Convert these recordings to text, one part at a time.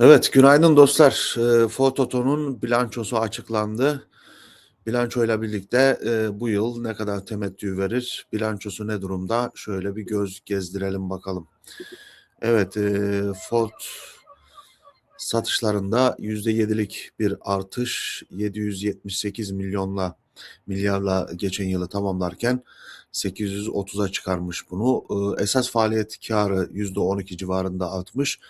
Evet, günaydın dostlar. Eee, Ford Oto'nun bilançosu açıklandı. Bilançoyla birlikte eee, bu yıl ne kadar temettü verir, bilançosu ne durumda? Şöyle bir göz gezdirelim bakalım. Evet, eee, Ford satışlarında %7'lik bir artış, 778 milyonla milyarla geçen yılı tamamlarken 830'a çıkarmış bunu. Eee, esas faaliyet karı %12 civarında artmış.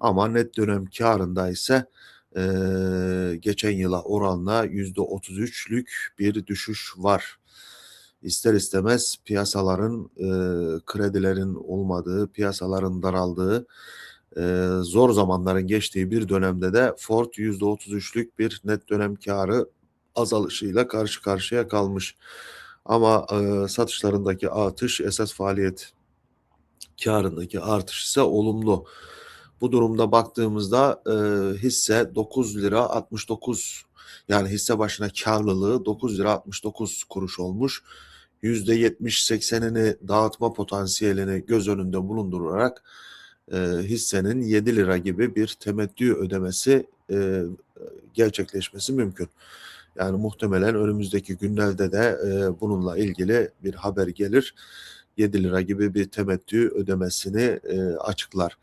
Ama net dönem karında ise eee, geçen yıla oranla %33'lük bir düşüş var. İster istemez piyasaların eee, kredilerin olmadığı, piyasaların daraldığı, eee, zor zamanların geçtiği bir dönemde de Ford %33'lük bir net dönem karı azalışıyla karşı karşıya kalmış. Ama eee, satışlarındaki artış esas faaliyet karındaki artış ise olumlu. Bu durumda baktığımızda eee, hisse 9 lira 69 yani hisse başına karlılığı 9 lira 69 kuruş olmuş. %70-80'ini dağıtma potansiyelini göz önünde bulundurarak eee, hissenin 7 lira gibi bir temettü ödemesi eee, gerçekleşmesi mümkün. Yani muhtemelen önümüzdeki günlerde de eee, bununla ilgili bir haber gelir. 7 lira gibi bir temettü ödemesini eee, açıklar.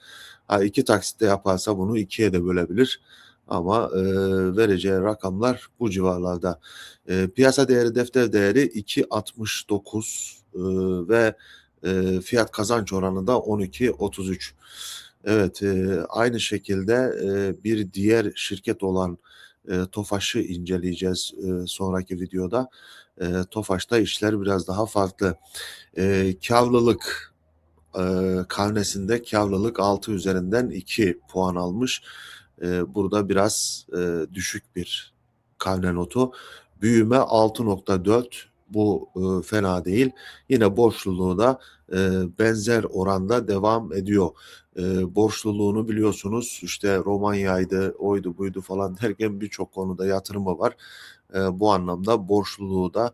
Ha, iki taksitte yaparsa bunu ikiye de bölebilir. Ama eee, vereceği rakamlar bu civarlarda. Eee, piyasa değeri, defter değeri 2.69 eee, ve eee, fiyat kazanç oranı da 12.33. Evet, eee, aynı şekilde eee, bir diğer şirket olan eee, Tofaş'ı inceleyeceğiz eee, sonraki videoda. Eee, Tofaş'ta işler biraz daha farklı. Eee karlılık eee, karnesinde karlılık 6 üzerinden 2 puan almış. Eee, burada biraz eee, düşük bir karne notu. Büyüme 6.4 bu eee, fena değil. Yine borçluluğu da eee, benzer oranda devam ediyor. Eee, borçluluğunu biliyorsunuz işte Romanya'ydı, oydu buydu falan derken birçok konuda yatırımı var. Eee, bu anlamda borçluluğu da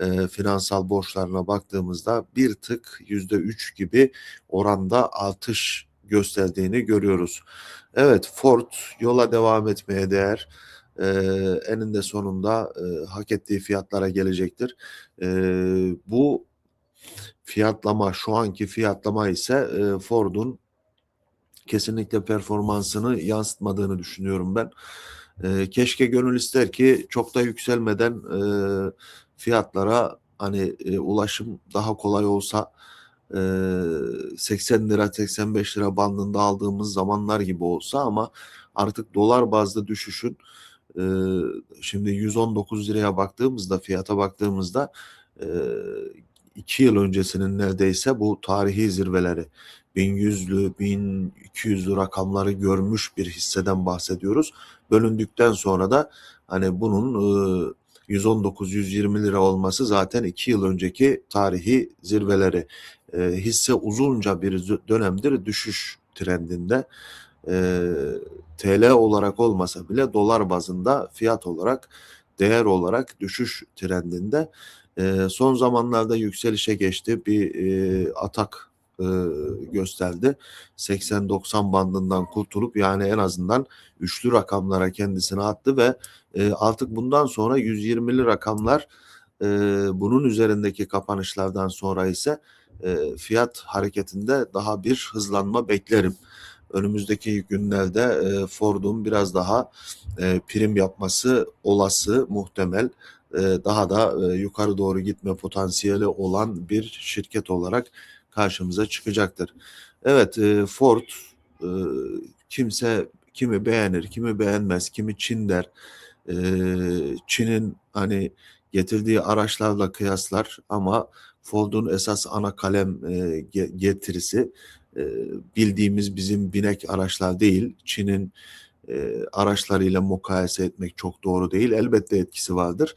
eee, finansal borçlarına baktığımızda bir tık %3 gibi oranda artış gösterdiğini görüyoruz. Evet, Ford yola devam etmeye değer. Eee, eninde sonunda eee, hak ettiği fiyatlara gelecektir. Eee, bu fiyatlama, şu anki fiyatlama ise eee, Ford'un kesinlikle performansını yansıtmadığını düşünüyorum ben. Eee, keşke gönül ister ki çok da yükselmeden eee, fiyatlara hani eee, ulaşım daha kolay olsa eee 80 lira 85 lira bandında aldığımız zamanlar gibi olsa ama artık dolar bazlı düşüşün şimdi 119 liraya baktığımızda fiyata baktığımızda eee 2 yıl öncesinin neredeyse bu tarihi zirveleri 1100'lü 1200'lü rakamları görmüş bir hisseden bahsediyoruz. Bölündükten sonra da hani bunun eee 119-120 lira olması zaten 2 yıl önceki tarihi zirveleri. Hisse uzunca bir dönemdir düşüş trendinde. Eee, TL olarak olmasa bile dolar bazında fiyat olarak, değer olarak düşüş trendinde. Eee, son zamanlarda yükselişe geçti. Bir eee, atak eee, gösterdi. 80-90 bandından kurtulup yani en azından üçlü rakamlara kendisini attı ve eee, artık bundan sonra 120'li rakamlar eee, bunun üzerindeki kapanışlardan sonra ise eee, fiyat hareketinde daha bir hızlanma beklerim. Önümüzdeki günlerde eee, Ford'un biraz daha eee, prim yapması olası, muhtemel. Eee, daha da eee, yukarı doğru gitme potansiyeli olan bir şirket olarak karşımıza çıkacaktır. Evet, eee, Ford eee, kimse kimi beğenir, kimi beğenmez, kimi Çin der. Eee, Çin'in hani getirdiği araçlarla kıyaslar ama Ford'un esas ana kalem ge- getirisi eee, bildiğimiz bizim binek araçlar değil. Çin'in eee, araçlarıyla mukayese etmek çok doğru değil. Elbette etkisi vardır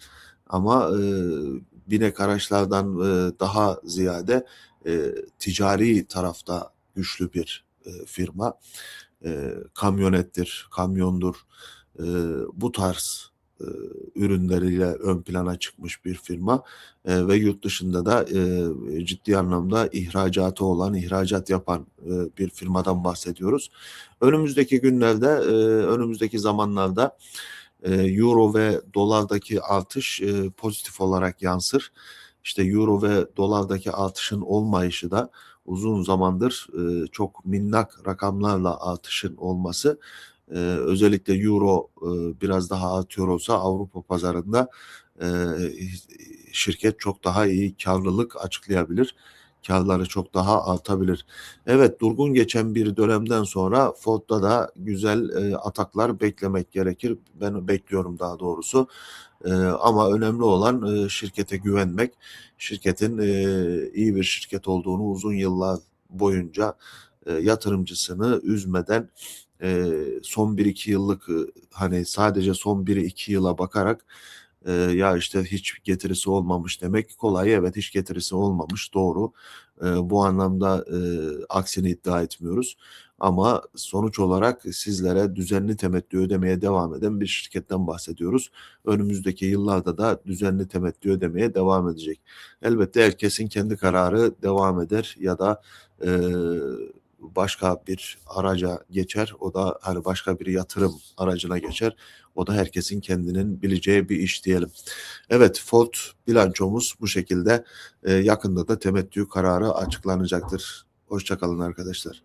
ama eee, binek araçlardan eee, daha ziyade eee, ticari tarafta güçlü bir eee, firma. Eee, kamyonettir, kamyondur. Eee, bu tarz eee, ürünleriyle ön plana çıkmış bir firma, eee, ve yurt dışında da, eee, ciddi anlamda ihracatı olan, ihracat yapan, eee, bir firmadan bahsediyoruz. Önümüzdeki günlerde, eee, önümüzdeki zamanlarda, eee, euro ve dolardaki artış, eee, pozitif olarak yansır. İşte, euro ve dolardaki artışın olmayışı da uzun zamandır, eee, çok minnak rakamlarla artışın olması, eee, özellikle euro, eee, biraz daha artıyor olsa Avrupa pazarında, eee, şirket çok daha iyi kârlılık açıklayabilir. Kârları çok daha artabilir. Evet, durgun geçen bir dönemden sonra Ford'da da güzel, eee, ataklar beklemek gerekir. Ben bekliyorum daha doğrusu. Eee, ama önemli olan, eee, şirkete güvenmek. Şirketin, eee, iyi bir şirket olduğunu uzun yıllar boyunca, eee, yatırımcısını üzmeden, eee, son 1-2 yıllık, hani, sadece son 1-2 yıla bakarak, eee, ya, işte, hiç getirisi olmamış demek kolay. Evet, hiç getirisi olmamış, doğru. Eee, bu anlamda, eee, aksini iddia etmiyoruz ama sonuç olarak sizlere düzenli temettü ödemeye devam eden bir şirketten bahsediyoruz. Önümüzdeki yıllarda da düzenli temettü ödemeye devam edecek. Elbette herkesin kendi kararı devam eder ya da, eee, başka bir araca geçer. O da, hani, başka bir yatırım aracına geçer. O da herkesin kendinin bileceği bir iş diyelim. Evet, Ford bilançomuz bu şekilde. Eee, yakında da temettü kararı açıklanacaktır. Hoşça kalın arkadaşlar.